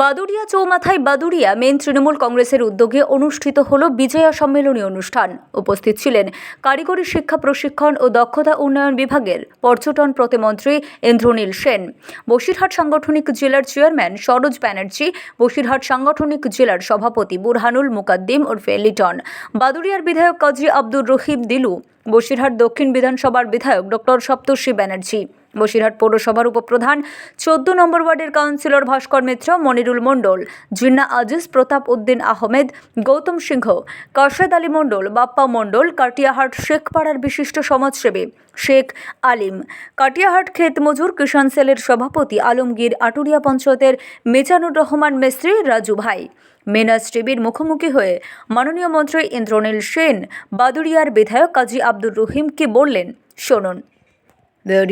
বাদুড়িয়া চৌমাথায় বাদুড়িয়া মেন তৃণমূল কংগ্রেসের উদ্যোগে অনুষ্ঠিত হল বিজয়া সম্মেলনী অনুষ্ঠান। উপস্থিত ছিলেন কারিগরি শিক্ষা প্রশিক্ষণ ও দক্ষতা উন্নয়ন বিভাগের পর্যটন প্রতিমন্ত্রী ইন্দ্রনীল সেন, বসিরহাট সাংগঠনিক জেলার চেয়ারম্যান সরোজ ব্যানার্জি, বসিরহাট সাংগঠনিক জেলার সভাপতি বুরহানুল মুকাদ্দিম ওরফে লিটন, বাদুড়িয়ার বিধায়ক কাজী আব্দুর রহিম দিলু, বসিরহাট দক্ষিণ বিধানসভার বিধায়ক ডক্টর সপ্তর্ষি ব্যানার্জি। বসিরহাট পৌরসভার উপপ্রধান, চোদ্দ নম্বর ওয়ার্ডের কাউন্সিলর ভাস্কর মিত্র, মনিরুল মণ্ডল, জিন্না আজিজ, প্রতাপ উদ্দিন আহমেদ, গৌতম সিংহ কাশেদ আলী মণ্ডল, বাপ্পা মণ্ডল, কাটিয়াহাট শেখপাড়ার বিশিষ্ট সমাজসেবী শেখ আলিম, কাটিয়াহাট ক্ষেত মজুর কিষাণ সেলের সভাপতি আলমগীর আটুরিয়া পঞ্চায়েতের মেজানুর রহমান মেস্ত্রি রাজু ভাই, মেনাজ টিভির মুখোমুখি হয়ে মাননীয় মন্ত্রী ইন্দ্রনীল সেন, বাদুড়িয়ার বিধায়ক কাজী আব্দুর রহিম কি বললেন, শুনুন। The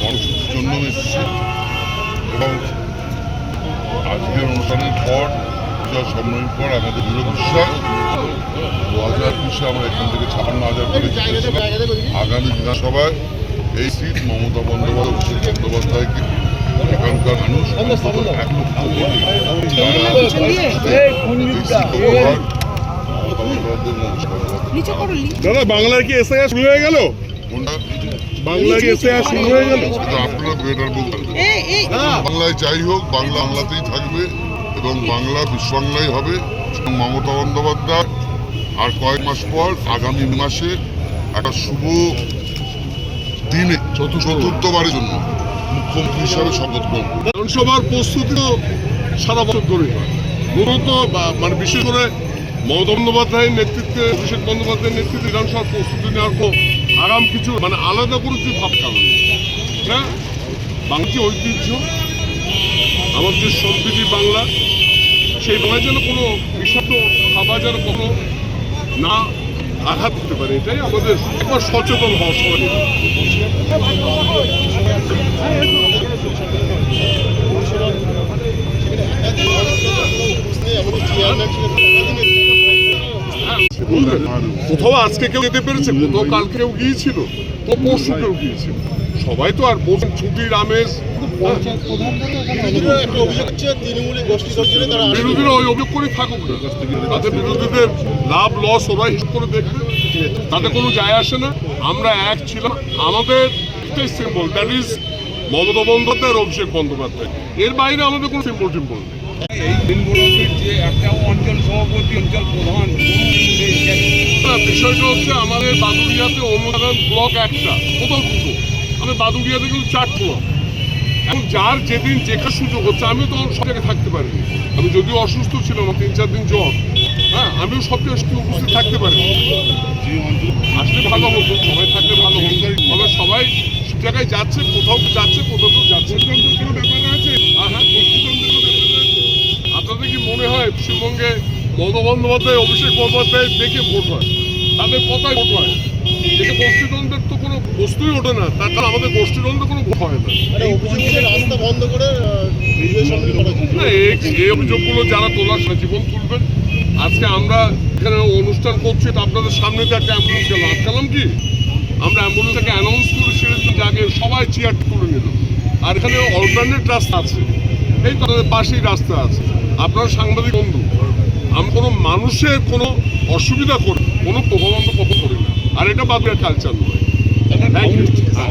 কর্মসূচির জন্য এসেছে এবং আজকের অনুষ্ঠানের পর পূজা সম্মেলনের পর আমাদের দু হাজার আমরা এখান থেকে ছাপান্ন হাজার করে আগামী বিধানসভায় এই সিট মমতা বন্দ্যোপাধ্যায় মানুষ এক লক্ষ দাদা বাংলার কি এসআইআর শুরু হয়ে গেল? কি এসআইআর শুরু হয়ে গেল? আপনারা বেটার বলতে বাংলায় যাই হোক বাংলা বাংলাতেই থাকবে এবং বাংলা বিশ্ববাংলাই হবে। মমতা বন্দ্যোপাধ্যায় আর কয়েক মাস পর আগামী মাসে একটা শুভ দিনে চতুর্থবারের জন্য। মুখ্যমন্ত্রী হিসাবে শপথ করবেন। বিধানসভার প্রস্তুতি তো সারা বছর ধরে হয়। মূলত মানে বিশেষ করে মমতা বন্দ্যোপাধ্যায়ের নেতৃত্বে, অভিষেক বন্দ্যোপাধ্যায়ের নেতৃত্বে বিধানসভার প্রস্তুতি নেওয়ার পর আগাম কিছু মানে আলাদা করে কিছু ভাব কারণ হ্যাঁ? বাংলা ঐতিহ্য, আমার যে সম্প্রীতি বাংলা, সেই বাংলায় যেন কোনো বিষাক্ত খাবার যেন কোনো না আঘাত হতে পারে এটাই আমাদের সচেতন হওয়া সবাই কোথাও আজকে কেউ যেতে পেরেছে, কোথাও কালকে কেউ গিয়েছিল তো পরশু কেউ গিয়েছিল। সবাই তো আর পরশু ছুটির আমেজ ওই অভিযোগ করে থাকুক লাভ, লস করে দেখবে। তাতে কোনো আসে না। আমরা এক ছিলাম। আমাদের সিম্বল মমতা বন্দ্যোপাধ্যায় অভিষেক বন্দ্যোপাধ্যায়। এর বাইরে আমাদের কোনো সিম্বল টিম্বল নেই। এই দিনগুলোতে যে একটা অঞ্চল সভাপতি অঞ্চল প্রধান বিষয়টা হচ্ছে আমাদের একটা বাদুড়িয়াতে কিন্তু চার ব্লক যার যেদিন যেখানে সুযোগ হচ্ছে, আমিও তো সব জায়গায় থাকতে পারিনি। আমি যদিও অসুস্থ ছিলাম, তিন চার দিন জ্বর। হ্যাঁ আমিও সব জায়গায় উপস্থিত থাকতে পারি আসলে ভালো হতো, সবাই থাকলে ভালো হতো তবে সবাই সব জায়গায় যাচ্ছে কোথাও যাচ্ছে কোথাও তো যাচ্ছে কোনো ব্যাপার আছে হ্যাঁ হ্যাঁ গোষ্ঠীতন্ত্রের কোনো ব্যাপার আছে আপনাদের কি মনে হয় পশ্চিমবঙ্গে মমতা বন্দ্যোপাধ্যায় অভিষেক বন্দ্যোপাধ্যায় দেখে ভোট হয়। তাদের কথায় ভোট হয়। দেখে গোষ্ঠীদ্বন্দ্বের তো কোনো বস্তুই ওঠে না। তার কারণ আমাদের গোষ্ঠীদ্বন্দ্বে কোনো ভোট হয় না। মানে যে রাস্তা বন্ধ করে এই অভিযোগগুলো যারা তোলার সারা জীবন তুলবেন আজকে আমরা এখানে অনুষ্ঠান করছি তো আপনাদের সামনে তো একটা অ্যাম্বুলেন্স গেল। আটকালাম কি? আমরা অ্যাম্বুলেন্সটাকে অ্যানাউন্স করে সেরে দিন আগে সবাই চেয়ার করে নিল। আর এখানে অল্টারনেট রাস্তা আছে। এই তো পাশেই রাস্তা আছে। আপনার সাংবাদিক বন্ধু, আমি কোনো মানুষের কোনো অসুবিধা করি, কোনো প্রভাবন্ধ কখন করি না। আর এটা বাদ কালচার নয়।